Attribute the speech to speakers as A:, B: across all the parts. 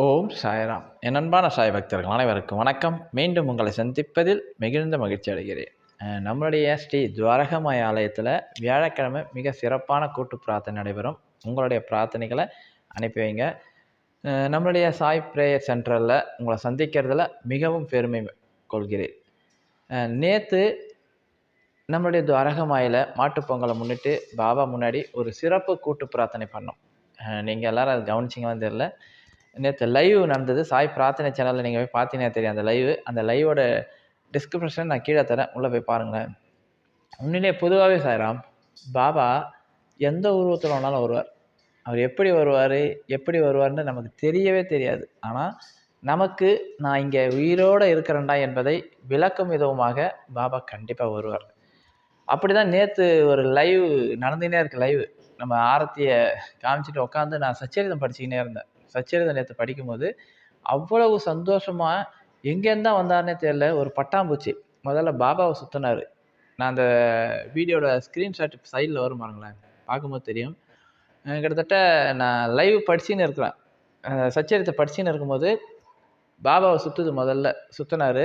A: ஓம் சாய்ராம். என் அன்பான சாய் பக்தர்கள் அனைவருக்கும் வணக்கம். மீண்டும் உங்களை சந்திப்பதில் மிகுந்த மகிழ்ச்சி அடைகிறேன். நம்மளுடைய ஸ்ரீ துவாரகமாய ஆலயத்தில் வியாழக்கிழமை மிக சிறப்பான கூட்டு பிரார்த்தனை நடைபெறும். உங்களுடைய பிரார்த்தனைகளை அனுப்பி வைங்க. நம்மளுடைய சாய் ப்ரேயர் சென்டரில் உங்களை சந்திக்கிறதுல மிகவும் பெருமை கொள்கிறேன். நேற்று நம்மளுடைய துவாரகமாயில் மாட்டுப் பொங்கலை முன்னிட்டு பாபா முன்னாடி ஒரு சிறப்பு கூட்டு பிரார்த்தனை பண்ணோம். நீங்கள் எல்லோரும் அதை கவனிச்சிங்களான்னு தெரில நேற்று லைவ் நடந்தது. சாய் பிரார்த்தனை சேனலில் நீங்கள் போய் பார்த்தீங்கன்னா தெரியும். அந்த லைவ் அந்த லைவோட டிஸ்கிரிப்ஷன் நான் கீழே தரேன். உள்ளே போய் பாருங்களேன். உண்மையிலே பொதுவாகவே சாய்ராம் பாபா எந்த உருவத்தில் வேணாலும் வருவார். அவர் எப்படி வருவார் எப்படி வருவார்னு நமக்கு தெரியவே தெரியாது. ஆனால் நமக்கு நான் இங்கே உயிரோடு இருக்கிறேன்டா என்பதை விளக்கும் விதமாக பாபா கண்டிப்பாக வருவார். அப்படி தான் நேற்று ஒரு லைவ் நடந்துகிட்டே இருக்கு லைவ் நம்ம ஆரத்தியை காமிச்சிட்டு உட்காந்து நான் சச்சரிதம் படிச்சுக்கினே இருந்தேன். சச்சரிதம் நேற்று படிக்கும்போது அவ்வளவு சந்தோஷமாக எங்கேருந்தான் வந்தார்னே தெரியல ஒரு பட்டாம்பூச்சி. முதல்ல பாபாவை சுற்றினார் நான் அந்த வீடியோட ஸ்க்ரீன்ஷாட் சைடில் வரும் பாருங்களேன். பார்க்கும்போது தெரியும். கிட்டத்தட்ட நான் லைவ் படிச்சுன்னு இருக்கிறேன். சச்சரித்தை படிச்சுன்னு இருக்கும்போது பாபாவை சுற்றுது முதல்ல சுற்றினார்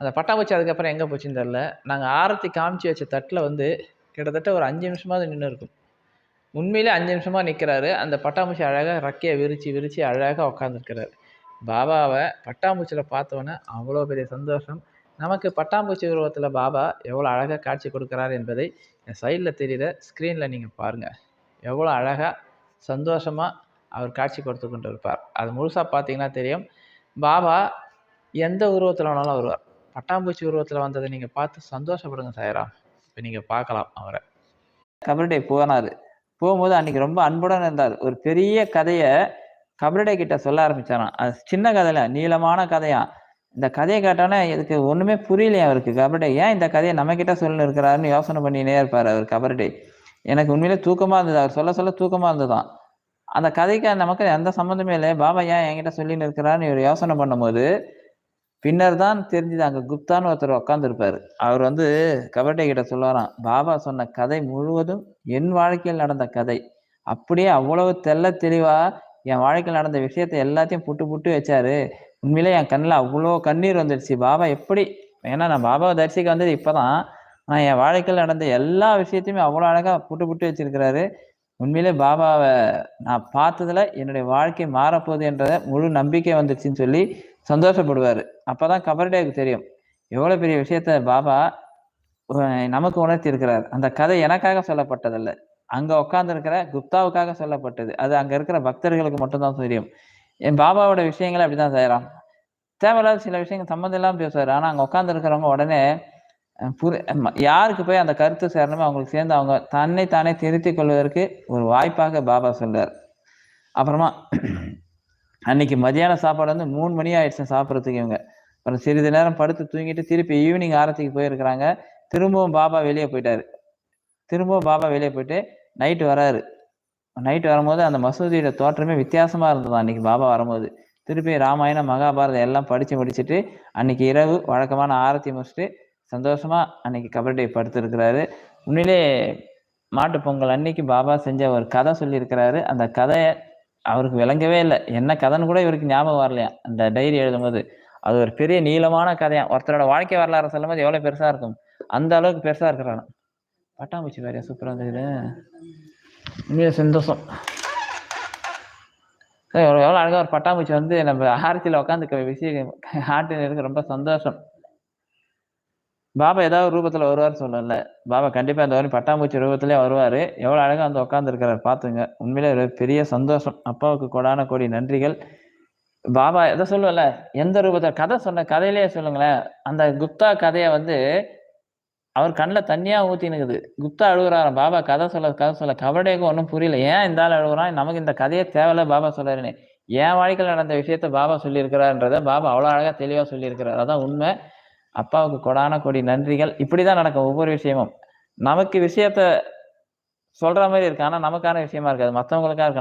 A: அந்த பட்டாம்பூச்சி அதுக்கப்புறம் எங்கே போச்சுன்னு தெரில நாங்கள் ஆரத்தி காமிச்சு வச்ச தட்டில் வந்து கிட்டத்தட்ட ஒரு அஞ்சு நிமிஷமாவது நின்று இருக்கும் உண்மையிலே அஞ்சு நிமிஷமாக நிற்கிறாரு அந்த பட்டாம்பூச்சி அழகாக ரக்கையை விரித்து விரித்து அழகாக உட்காந்துருக்கிறாரு பாபாவை பட்டாம்பூச்சியில் பார்த்தோன்னே அவ்வளோ பெரிய சந்தோஷம். நமக்கு பட்டாம்பூச்சி உருவத்தில் பாபா எவ்வளோ அழகாக காட்சி கொடுக்குறார் என்பதை என் சைடில் தெரியுற ஸ்க்ரீனில் நீங்கள் பாருங்கள் எவ்வளோ அழகாக சந்தோஷமாக அவர் காட்சி கொடுத்து கொண்டு இருப்பார் அது முழுசாக பார்த்தீங்கன்னா தெரியும். பாபா எந்த உருவத்தில் வேணாலும் வருவார். பட்டாம்பூச்சி உருவத்தில் வந்ததை நீங்கள் பார்த்து சந்தோஷப்படுங்க சாயராம். இப்போ நீங்கள் பார்க்கலாம் அவரை. கபடி போனார். போகும்போது அன்னைக்கு ரொம்ப அன்புடன் இருந்தார். ஒரு பெரிய கதையை கபர்டே கிட்ட சொல்ல ஆரம்பிச்சாராம். அது சின்ன கதையில நீளமான கதையா? இந்த கதையை கேட்டோன்னே இதுக்கு ஒண்ணுமே புரியலையே அவருக்கு. கபர்டே ஏன் இந்த கதையை நம்ம கிட்ட சொல்லு இருக்கிறாருன்னு யோசனை பண்ணினே இருப்பார் அவர் கபர்டே. எனக்கு உண்மையிலே தூக்கமா இருந்தது. அவர் சொல்ல சொல்ல தூக்கமா இருந்ததுதான். அந்த கதைக்கு நமக்கு எந்த சம்மந்தமே இல்லை பாபா ஏன் என்கிட்ட சொல்லின்னு இருக்கிறாருன்னு இவர் யோசனை பண்ணும்போது பின்னர் தான் தெரிஞ்சுது அங்கே குப்தான்னு ஒருத்தர் உட்காந்துருப்பார் அவர் வந்து கபட்டை கிட்ட சொல்லுவாராம் பாபா சொன்ன கதை முழுவதும் என் வாழ்க்கையில் நடந்த கதை. அப்படியே அவ்வளவு தெள்ள தெளிவா என் வாழ்க்கையில் நடந்த விஷயத்தை எல்லாத்தையும் புட்டு புட்டு வச்சாரு. உண்மையிலே என் கண்ணில் அவ்வளோ கண்ணீர் வந்துடுச்சு பாபா எப்படி? ஏன்னா நான் பாபாவை தரிசிக்க வந்தது இப்போதான். ஆனால் என் வாழ்க்கையில் நடந்த எல்லா விஷயத்தையுமே அவ்வளோ அழகாக புட்டு புட்டு வச்சிருக்கிறாரு. உண்மையிலே பாபாவை நான் பார்த்ததுல என்னுடைய வாழ்க்கை மாறப்போகுது என்ற முழு நம்பிக்கை வந்துருச்சுன்னு சொல்லி சந்தோஷப்படுவார். அப்பதான் கபர்டேக்கு தெரியும். எவ்வளோ பெரிய விஷயத்த பாபா நமக்கு உணர்த்தி இருக்கிறார் அந்த கதை எனக்காக சொல்லப்பட்டதல்ல. அங்க உட்கார்ந்து இருக்கிற குப்தாவுக்காக சொல்லப்பட்டது. அது அங்க இருக்கிற பக்தர்களுக்கு மட்டும்தான் தெரியும். என் பாபாவோட விஷயங்களை அப்படிதான் செய்யறான். தேவையில்லாத சில விஷயங்கள் சம்மந்தம் இல்லாமல் பேசுவார். ஆனால் அங்கே உட்காந்து இருக்கிறவங்க உடனே புரி யாருக்கு போய் அந்த கருத்து சேரணுமோ அவங்களுக்கு சேர்ந்து அவங்க தன்னை தானே திருத்திக் கொள்வதற்கு ஒரு வாய்ப்பாக பாபா சொல்றார். அப்புறமா அன்னைக்கு மதியான சாப்பாடு வந்து மூணு மணி ஆயிடுச்சு சாப்பிட்றதுக்கு இவங்க. அப்புறம் சிறிது நேரம் படுத்து தூங்கிட்டு திருப்பி ஈவினிங் ஆரத்திக்கு போயிருக்கிறாங்க. திரும்பவும் பாபா வெளியே போயிட்டாரு. திரும்பவும் பாபா வெளியே போயிட்டு நைட்டு வராரு. நைட்டு வரும்போது அந்த மசூதியோட தோற்றமே வித்தியாசமா இருந்தது அன்னைக்கு பாபா வரும்போது. திருப்பி ராமாயணம் மகாபாரதம் எல்லாம் படிச்சு முடிச்சுட்டு அன்னைக்கு இரவு வழக்கமான ஆரத்தி முடிச்சுட்டு சந்தோஷமா அன்னைக்கு கபடி படுத்திருக்கிறாரு. உண்மையிலே மாட்டுப் பொங்கல் அன்னைக்கு பாபா செஞ்ச ஒரு கதை சொல்லியிருக்கிறாரு. அந்த கதையை அவருக்கு விளங்கவே இல்லை. என்ன கதைன்னு கூட இவருக்கு ஞாபகம் வரலையா? அந்த டைரி எழுதும்போது. அது ஒரு பெரிய நீளமான கதையா. ஒருத்தரோட வாழ்க்கை வரலாறு சொல்லும்போது எவ்வளவு பெருசா இருக்கும். அந்த அளவுக்கு பெருசா இருக்கிறான் பட்டாம்பூச்சி வேறையா சூப்பரா இருந்தது. உண்மையில சந்தோஷம். எவ்வளோ எவ்வளோ அழகாக ஒரு பட்டாம்பூச்சி வந்து நம்ம ஆரத்தியில உட்காந்து விஷயம் ஆட்டு இருக்கு. ரொம்ப சந்தோஷம். பாபா ஏதாவது ஒரு ரூபத்துல வருவார் சொல்லல பாபா கண்டிப்பா இந்த வரையும் பட்டாம்பூச்சி ரூபத்திலே வருவாரு. எவ்வளவு அழகா வந்து உட்காந்துருக்கிறார் பார்த்துங்க பாத்துங்க. உண்மையிலே ஒரு பெரிய சந்தோஷம். அப்பாவுக்கு கொடான கோடி நன்றிகள். பாபா எதை சொல்லுவல எந்த ரூபத்தில் கதை சொன்ன கதையிலேயே சொல்லுங்களேன். அந்த குப்தா கதையை வந்து அவர் கண்ணில் தண்ணியா ஊத்தினுக்குது குப்தா அழுகுறாராம். பாபா கதை சொல்ல கதை சொல்ல கபடேக்கு ஒன்றும் புரியல. ஏன் இந்த ஆள் அழுகுறான்? நமக்கு இந்த கதையே தேவையில்ல பாபா சொல்றாருன்னு. என் வாழ்க்கையில் நடந்த விஷயத்த பாபா சொல்லியிருக்கிறாருன்றத பாபா அவ்வளோ அழகாக தெளிவாக சொல்லியிருக்கிறார். அதான் உண்மை. அப்பாவுக்கு கொடான கொடி நன்றிகள். இப்படிதான் நடக்கும் ஒவ்வொரு விஷயமும். நமக்கு விஷயத்த சொல்ற மாதிரி இருக்கு. ஆனா நமக்கான விஷயமா இருக்காது. மற்றவங்களுக்கா இருக்கு